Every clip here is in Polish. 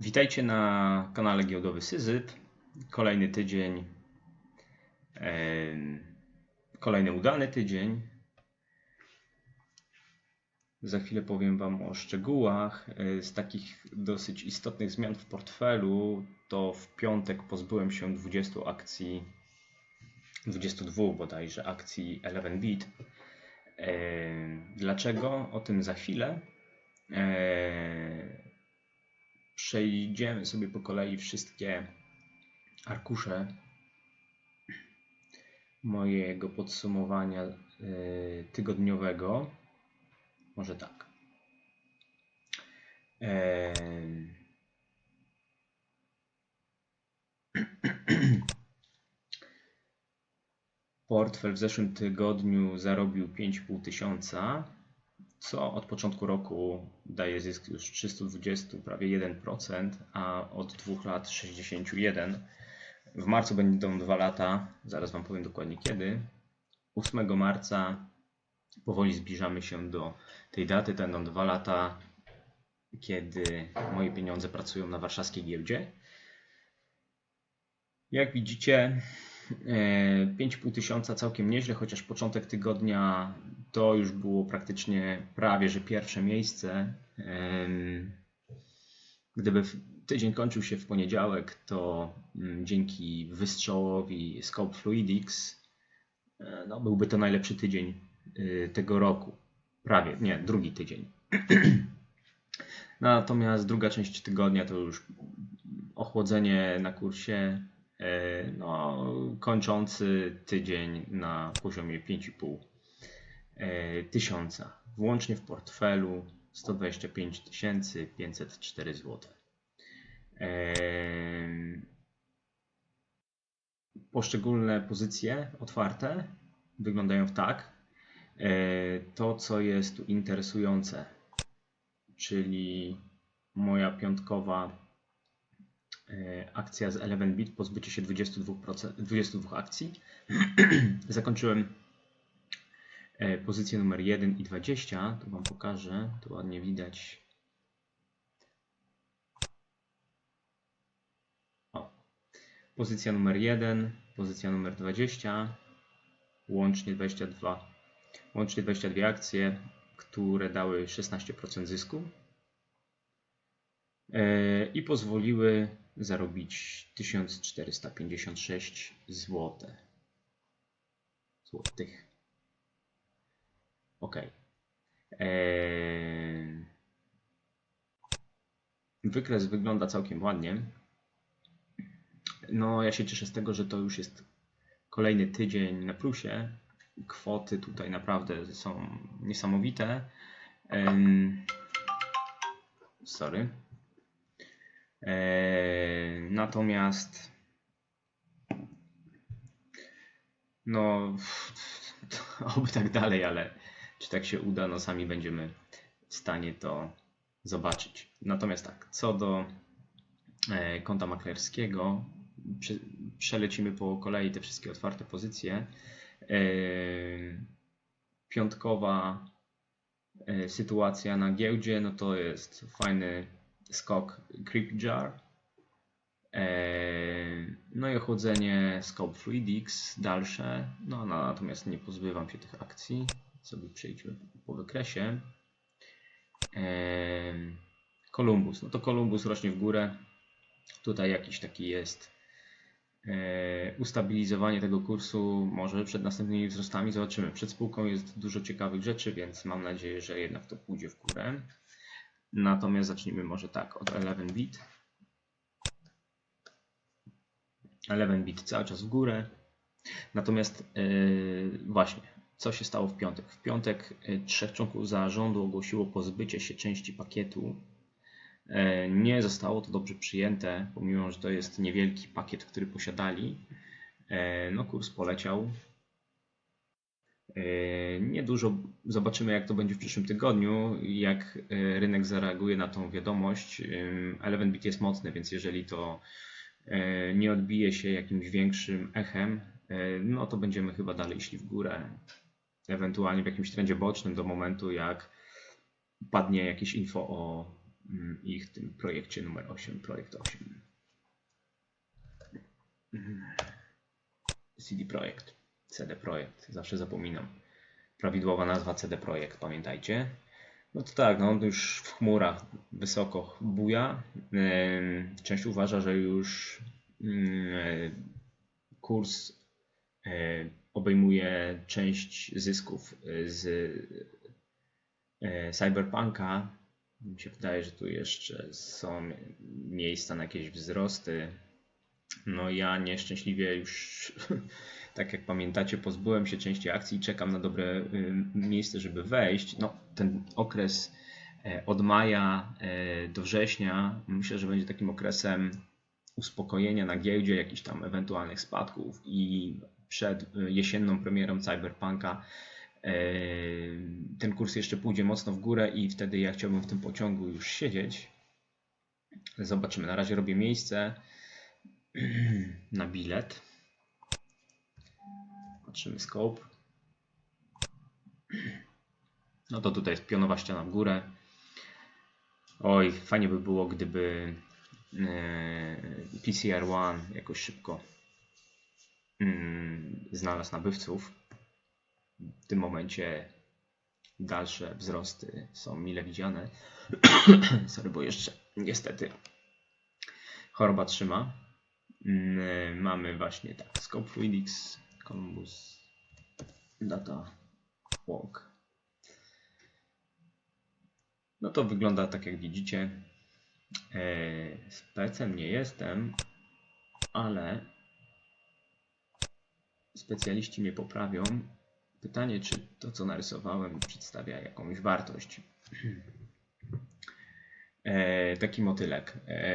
Witajcie na kanale Giełdowy Syzyp. Kolejny tydzień. Kolejny udany tydzień. Za chwilę powiem Wam o szczegółach. E, Z takich dosyć istotnych zmian w portfelu, to w piątek pozbyłem się 20 akcji, 22 bodajże akcji 11bit. E, Dlaczego? O tym za chwilę. Przejdziemy sobie po kolei wszystkie arkusze mojego podsumowania e, tygodniowego. Może tak. Portfel w zeszłym tygodniu zarobił 5,5 tysiąca, co od początku roku daje zysk już 320, prawie 1%, a od dwóch lat 61. W marcu będą dwa lata, zaraz Wam powiem dokładnie kiedy. 8 marca powoli zbliżamy się do tej daty. Będą dwa lata, kiedy moje pieniądze pracują na warszawskiej giełdzie. Jak widzicie, e, 5,5 tysiąca całkiem nieźle, chociaż początek tygodnia to już było praktycznie prawie że pierwsze miejsce. Gdyby tydzień kończył się w poniedziałek, to mm, dzięki wystrzałowi Scope Fluidics e, no, byłby to najlepszy tydzień y, tego roku. Prawie, nie, drugi tydzień. Natomiast druga część tygodnia to już ochłodzenie na kursie, e, no, kończący tydzień na poziomie 5,5 e, tysiąca. Włącznie w portfelu 125 504 zł. Poszczególne pozycje otwarte wyglądają w tak. E, To, co jest tu interesujące, czyli moja piątkowa e, akcja z 11bit, pozbycie się 22%, 22 akcji. Zakończyłem e, pozycję numer 1 i 20. Tu Wam pokażę, tu ładnie widać. O. Pozycja numer 1, pozycja numer 20, łącznie 22, łącznie 22 akcje, które dały 16% zysku e, i pozwoliły zarobić 1456 zł. Złotych. Ok. Eee, Wykres wygląda całkiem ładnie. No, ja się cieszę z tego, że to już jest kolejny tydzień na plusie. Kwoty tutaj naprawdę są niesamowite. Em, Sorry. Eee, Natomiast no oby tak dalej, ale czy tak się uda, no sami będziemy w stanie to zobaczyć. Natomiast tak, co do e, konta maklerskiego, prze, przelecimy po kolei te wszystkie otwarte pozycje. E, piątkowa e, sytuacja na giełdzie, no to jest fajny skok Creep Jar. No i ochłodzenie Scope Fluidics dalsze. No natomiast nie pozbywam się tych akcji. Sobie przejdźmy po wykresie. Columbus. No to Columbus rośnie w górę. Tutaj jakiś taki jest e, ustabilizowanie tego kursu. Może przed następnymi wzrostami zobaczymy. Przed spółką jest dużo ciekawych rzeczy, więc mam nadzieję, że jednak to pójdzie w górę. Natomiast zacznijmy może tak od 11bit. 11bit cały czas w górę. Natomiast yy, właśnie, co się stało w piątek? W piątek yy, trzech członków zarządu ogłosiło pozbycie się części pakietu. Yy, nie zostało to dobrze przyjęte, pomimo że to jest niewielki pakiet, który posiadali. Yy, no kurs poleciał. Niedużo zobaczymy, jak to będzie w przyszłym tygodniu, jak rynek zareaguje na tą wiadomość. 11bit jest mocny, więc jeżeli to nie odbije się jakimś większym echem, no to będziemy chyba dalej szli w górę. Ewentualnie w jakimś trendzie bocznym do momentu, jak padnie jakieś info o mm, ich tym projekcie numer 8, projekt 8. Mm. CD Projekt, CD Projekt, zawsze zapominam. Prawidłowa nazwa CD Projekt, pamiętajcie. No to tak, no on już w chmurach wysoko buja. Część uważa, że już kurs y, obejmuje część zysków y, z y, Cyberpunka. Mi się wydaje, że tu jeszcze są miejsca na jakieś wzrosty. No ja nieszczęśliwie już, tak jak pamiętacie, pozbyłem się części akcji i czekam na dobre y, miejsce, żeby wejść. No ten okres od maja do września myślę, że będzie takim okresem uspokojenia na giełdzie, jakichś tam ewentualnych spadków i przed y, jesienną premierą Cyberpunka e, ten kurs jeszcze pójdzie mocno w górę i wtedy ja chciałbym w tym pociągu już siedzieć. Zobaczymy. Na razie robię miejsce na bilet. Patrzymy scope. No to tutaj jest pionowa ściana w górę. Oj, fajnie by było, gdyby e, PCR One jakoś szybko znalazł nabywców. W tym momencie dalsze wzrosty są mile widziane. Sorry, bo jeszcze niestety choroba trzyma. Mm, Mamy właśnie tak, Scope Fluidics, Columbus, Data Walk. No to wygląda tak jak widzicie. E, Specem nie jestem, ale specjaliści mnie poprawią. Pytanie, czy to co narysowałem przedstawia jakąś wartość. E, taki motylek. E,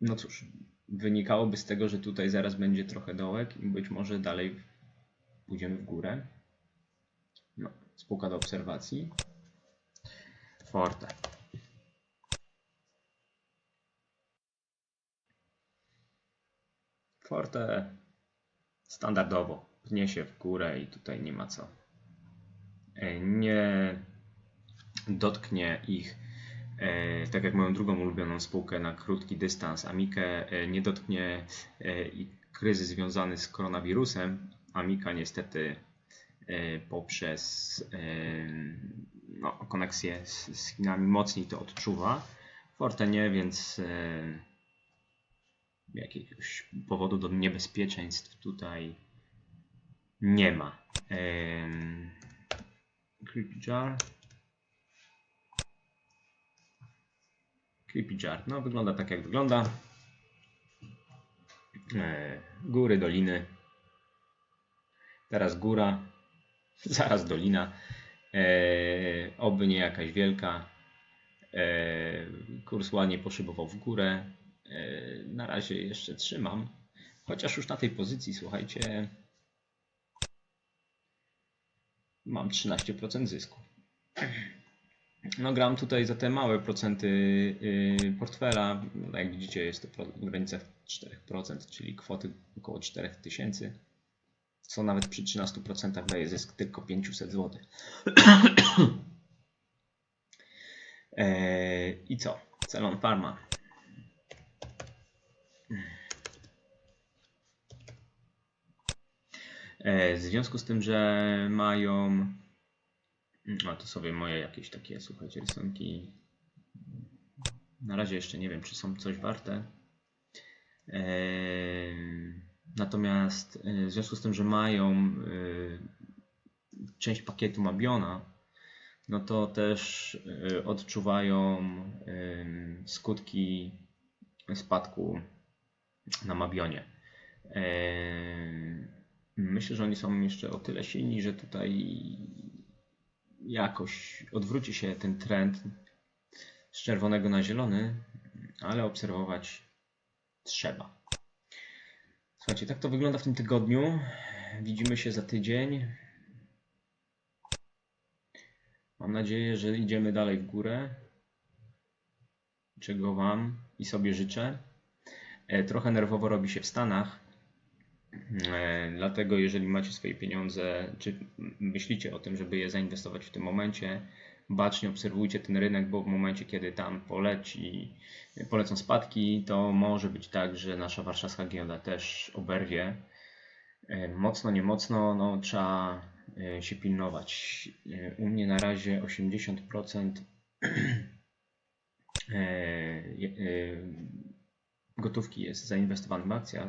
no cóż, wynikałoby z tego, że tutaj zaraz będzie trochę dołek i być może dalej pójdziemy w górę. No, spółka do obserwacji. Forte. Forte standardowo pnie się w górę i tutaj nie ma co. E, Nie dotknie ich E, tak jak moją drugą ulubioną spółkę na krótki dystans, Amikę e, nie dotknie e, i kryzys związany z koronawirusem. Amika niestety poprzez no, koneksję z, z Chinami mocniej to odczuwa. Forte nie, więc jakiegoś powodu do niebezpieczeństw tutaj nie ma. Creepy Jar. Creepy Jar. No, wygląda tak jak wygląda. E, góry, doliny. Teraz góra. Zaraz dolina. E, oby nie jakaś wielka. E, kurs ładnie poszybował w górę. E, na razie jeszcze trzymam. Chociaż już na tej pozycji, słuchajcie, mam 13% zysku. No gram tutaj za te małe procenty yy, portfela. No, Jak widzicie jest to w granicach 4%, czyli kwoty około 4000. Co nawet przy 13% daje zysk tylko 500 zł. Eee, I co? Celon Pharma. W związku z tym, że mają a to sobie moje jakieś takie, słuchajcie, rysunki. Na razie jeszcze nie wiem, czy są coś warte. Eee, Natomiast e, w związku z tym, że mają e, część pakietu Mabiona, no to też e, odczuwają skutki spadku na Mabionie. Myślę, że oni są jeszcze o tyle silni, że tutaj jakoś odwróci się ten trend z czerwonego na zielony, ale obserwować trzeba. Słuchajcie, tak to wygląda w tym tygodniu. Widzimy się za tydzień. Mam nadzieję, że idziemy dalej w górę, czego Wam i sobie życzę. E, Trochę nerwowo robi się w Stanach. E, Dlatego, jeżeli macie swoje pieniądze, czy myślicie o tym, żeby je zainwestować w tym momencie, bacznie obserwujcie ten rynek, bo w momencie, kiedy tam poleci, polecą spadki, to może być tak, że nasza warszawska giełda też oberwie. E, Mocno, nie mocno, no trzeba e, się pilnować. U mnie na razie 80% e, je- e, gotówki jest zainwestowanych w akcjach,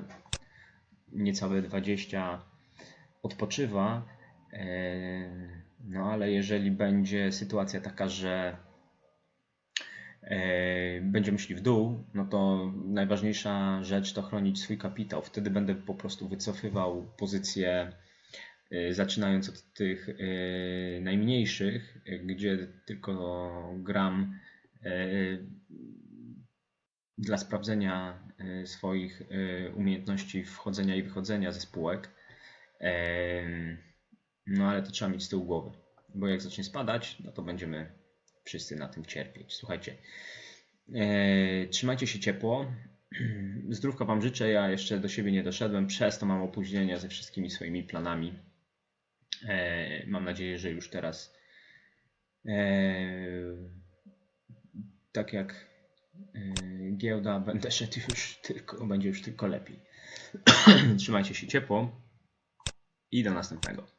niecałe 20 odpoczywa. e, No ale jeżeli będzie sytuacja taka, że e, będziemy szli w dół, no to najważniejsza rzecz to chronić swój kapitał. Wtedy będę po prostu wycofywał pozycje, zaczynając od tych e, najmniejszych, gdzie tylko gram dla sprawdzenia e, swoich e, umiejętności wchodzenia i wychodzenia ze spółek. No ale to trzeba mieć z tyłu głowy, bo jak zacznie spadać, no to będziemy wszyscy na tym cierpieć. Słuchajcie, e, trzymajcie się ciepło. Zdrówka Wam życzę. Ja jeszcze do siebie nie doszedłem, przez to mam opóźnienia ze wszystkimi swoimi planami. E, Mam nadzieję, że już teraz e, tak jak giełda będę szedł już tylko, będzie już tylko lepiej. Trzymajcie się ciepło i do następnego.